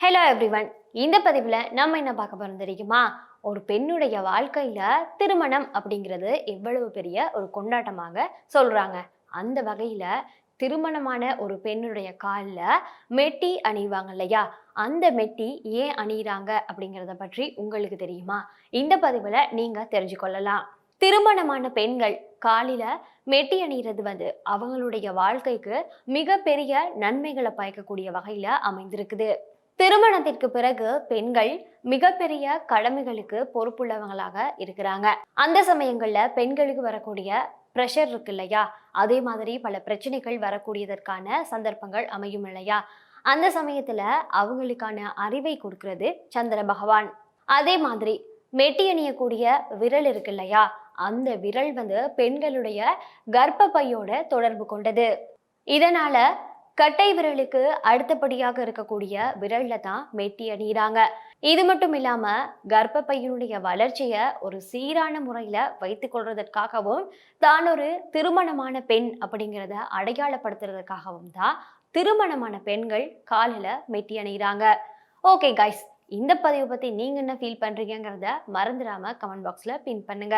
Hello everyone இந்த பதிவில் நம்ம என்ன பார்க்க போகிறோம் தெரியுமா? ஒரு பெண்ணுடைய வாழ்க்கையில் திருமணம் அப்படிங்கிறது எவ்வளவு பெரிய ஒரு கொண்டாட்டமாக சொல்கிறாங்க அந்த வகையில் திருமணமான ஒரு பெண்ணுடைய காலில் மெட்டி அணிவாங்க இல்லையா? அந்த மெட்டி ஏன் அணியிறாங்க அப்படிங்கிறத பற்றி உங்களுக்கு தெரியுமா? இந்த பதிவில் நீங்கள் தெரிஞ்சுக்கொள்ளலாம். திருமணமான பெண்கள் காலில மெட்டி அணிகிறது வந்து அவங்களுடைய வாழ்க்கைக்கு மிகப்பெரிய நன்மைகளை பயக்கக்கூடிய வகையில் அமைந்திருக்குது. திருமணத்திற்கு பிறகு பெண்கள் மிகப்பெரிய கடமைகளுக்கு பொறுப்புள்ளவங்களாக இருக்கிறாங்க. அந்த சமயங்கள்ல பெண்களுக்கு வரக்கூடிய ப்ரெஷர் இருக்கு இல்லையா? அதே மாதிரி பல பிரச்சனைகள் வரக்கூடியதற்கான சந்தர்ப்பங்கள் அமையும் இல்லையா? அந்த சமயத்துல அவங்களுக்கான அறிவை கொடுக்கறது சந்திர பகவான். அதே மாதிரி மெட்டி அணியக்கூடிய விரல் இருக்கு இல்லையா? அந்த விரல் வந்து பெண்களுடைய கர்ப்பப்பையோட தொடர்பு கொண்டது. இதனால கட்டை விரலுக்கு அடுத்தபடியாக இருக்கக்கூடிய விரல்ல தான் மெட்டி அணியிறாங்க. இது மட்டும் இல்லாம கர்ப்பப்பையினுடைய வளர்ச்சியை ஒரு சீரான முறையில வைத்துக் கொள்றதற்காகவும் தான் ஒரு திருமணமான பெண் அப்படிங்கிறத அடையாளப்படுத்துறதுக்காகவும் தான் திருமணமான பெண்கள் காலில் மெட்டி அணியிறாங்க. ஓகே கைஸ் இந்த பதிவு பத்தி நீங்க என்ன ஃபீல் பண்றீங்கிறத மறந்துடாம கமெண்ட் பாக்ஸ்ல பின் பண்ணுங்க.